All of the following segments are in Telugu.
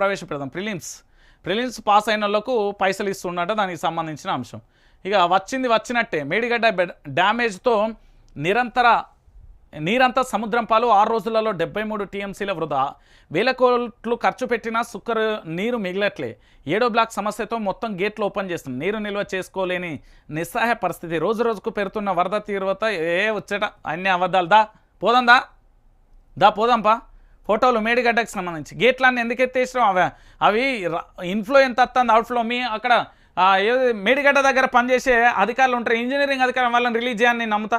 ప్రవేశపెడదాం. ప్రిలిమ్స్. ప్రిలిమ్స్ పాస్ అయిన వాళ్ళకు పైసలు ఇస్తుండట దానికి సంబంధించిన అంశం. ఇక వచ్చింది వచ్చినట్టే. మేడిగడ్డ డ్యామేజ్తో నిరంతర నీరంతా సముద్రం పాలు ఆరు రోజులలో డెబ్బై మూడు టీఎంసీల వృధా. వేల కోట్లు ఖర్చు పెట్టినా సుక్కరు నీరు మిగిలట్లే. ఏడో బ్లాక్ సమస్యతో మొత్తం గేట్లు ఓపెన్ చేస్తుంది. నీరు నిల్వ చేసుకోలేని నిస్సహాయ పరిస్థితి. రోజు రోజుకు పెరుతున్న వరద తీవ్రత ఏ వచ్చేట? అన్ని అబద్ధాలు దా. పోదందా దా పోదాంపా. ఫోటోలు మేడిగడ్డకు సంబంధించి. గేట్లన్నీ ఎందుకు ఎత్తేసినాం అవి అవి ఇన్ఫ్లో ఎంత వస్తుంది అవుట్ఫ్లో మీ అక్కడ ఏది మేడిగడ్డ దగ్గర పనిచేసే అధికారులు ఉంటారు. ఇంజనీరింగ్ అధికారం వాళ్ళని రిలీజ్ చేయని నేను నమ్ముతా.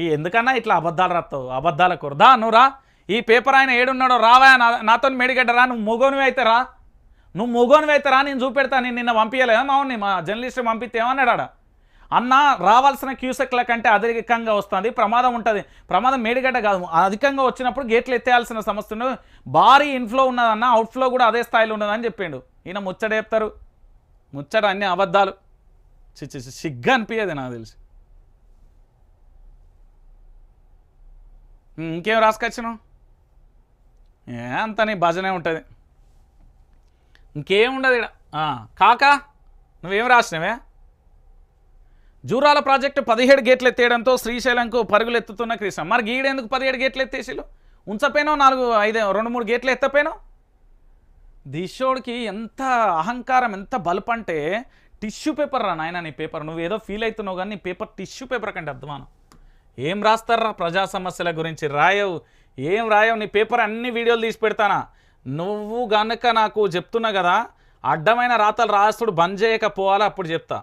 ఈ ఎందుకన్నా ఇట్లా అబద్ధాలు రాస్తావు? అబద్ధాల కురదా? నువ్వురా ఈ పేపర్ ఆయన ఏడున్నాడో రావా నా నాతో మేడిగడ్డ రా. నువ్వు మొగోనివి అయితే రా. నువ్వు మొగోనివి అయితే రా. నేను చూపెడతా. నేను నిన్న పంపించలేదా మావుని మా జర్నలిస్ట్ పంపిస్తే ఏమన్నాడా అన్న రావాల్సిన క్యూసెక్ల కంటే అధికంగా వస్తుంది. ప్రమాదం ఉంటుంది. ప్రమాదం మేడిగడ్డ కాదు. అధికంగా వచ్చినప్పుడు గేట్లు ఎత్తేయాల్సిన సమస్యను భారీ ఇన్ఫ్లో ఉన్నదన్న అవుట్ఫ్లో కూడా అదే స్థాయిలో ఉన్నదని చెప్పిండు. ఈయన ముచ్చట చెప్తారు. ముచ్చట అన్ని అబద్ధాలు. చి సిగ్గా అనిపించేది నాకు తెలిసి. ఇంకేం రాసుకొచ్చినావు? ఏ అంత నీ భజనే ఉంటుంది. ఇంకేం ఉండదు ఇక్కడ కాకా నువ్వేం రాసినవే? జూరాల ప్రాజెక్టు పదిహేడు గేట్లు ఎత్తేయడంతో శ్రీశైలంకు పరుగులు ఎత్తుతున్న కృష్ణ మరి గీడేందుకు పదిహేడు గేట్లు ఎత్తేసిలు ఉంచపోయినావు నాలుగు ఐదు రెండు మూడు గేట్లు ఎత్తపోయినావు దిశోడికి ఎంత అహంకారం ఎంత బలుపంటే టిష్యూ పేపర్ రా నాయన నీ పేపర్. నువ్వు ఏదో ఫీల్ అవుతున్నావు కానీ నీ పేపర్ టిష్యూ పేపర్ కంటే అర్థమానం ఏం రాస్తారా ప్రజా సమస్యల గురించి? రాయవు. ఏం రాయవు? నీ పేపర్ అన్ని వీడియోలు తీసి పెడతానా? నువ్వు గనక నాకు చెప్తున్నా కదా అడ్డమైన రాతలు రాస్తుడు బంద్ చేయకపోవాలా? అప్పుడు చెప్తా.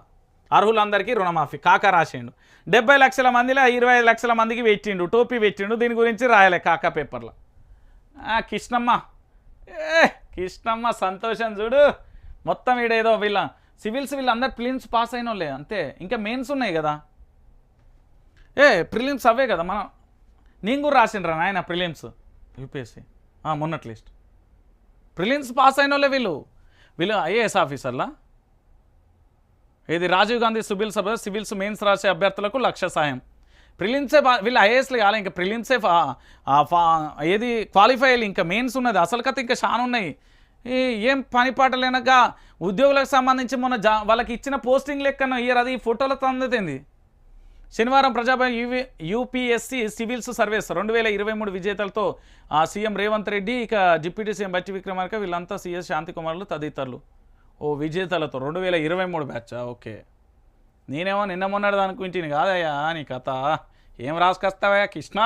అర్హులందరికీ రుణమాఫీ. కాక రాసిండు. డెబ్బై లక్షల మందిలో ఇరవై ఐదు లక్షల మందికి పెట్టిండు టోపీ పెట్టిండు దీని గురించి రాయలే కాకా పేపర్లో. కృష్ణమ్మ. ఏ కృష్ణమ్మ సంతోషం చూడు. మొత్తం వీడేదో వీళ్ళ సివిల్స్ వీళ్ళందరు ప్రిలిమ్స్ పాస్ అయిన వాళ్ళే అంతే. ఇంకా మెయిన్స్ ఉన్నాయి కదా. ఏ ప్రిలిమ్స్ అవే కదా మనం నేను కూడా రాసిండ్రా నాయన ప్రిలిమ్స్? యూపీఎస్సీ. మొన్నట్ లిస్ట్. ప్రిలిమ్స్ పాస్ అయిన వాళ్ళే వీళ్ళు. వీళ్ళు ఐఏఎస్ ఆఫీసర్లా? ఇది రాజీవ్ గాంధీ సివిల్ సభ సివిల్స్ మెయిన్స్ రాసే అభ్యర్థులకు లక్ష సాయం. ప్రిలిమ్సే వీళ్ళు ఐఏఎస్లు కాలే ఇంకా ప్రిలిమ్సే ఏది క్వాలిఫై అయ్యి ఇంకా మెయిన్స్ ఉన్నది. అసలు కథ ఇంకా చాలా ఉన్నాయి. ఈ ఏం పని పాట లేనక ఉద్యోగులకు సంబంధించి మొన్న జా వాళ్ళకి ఇచ్చిన పోస్టింగ్ లెక్కన ఇయర్ అది ఫోటోలతో తందతింది? శనివారం ప్రజాభవన్ యూవి యూపీఎస్సీ సివిల్స్ సర్వీస్ రెండు వేల ఇరవై మూడు విజేతలతో ఆ సీఎం రేవంత్ రెడ్డి ఇక డిప్యూటీ సీఎం బట్టి విక్రమార్క వీళ్ళంతా సీఎస్ శాంతికుమార్లు తదితరులు. ఓ విజేతలతో రెండు వేల ఇరవై మూడు బ్యాచా ఓకే. నేనేమో నిన్న మొన్నటి దానికి వింటిని కాదయ్యా నీ కథ. ఏం రాసుకొస్తావయ్యా కృష్ణ?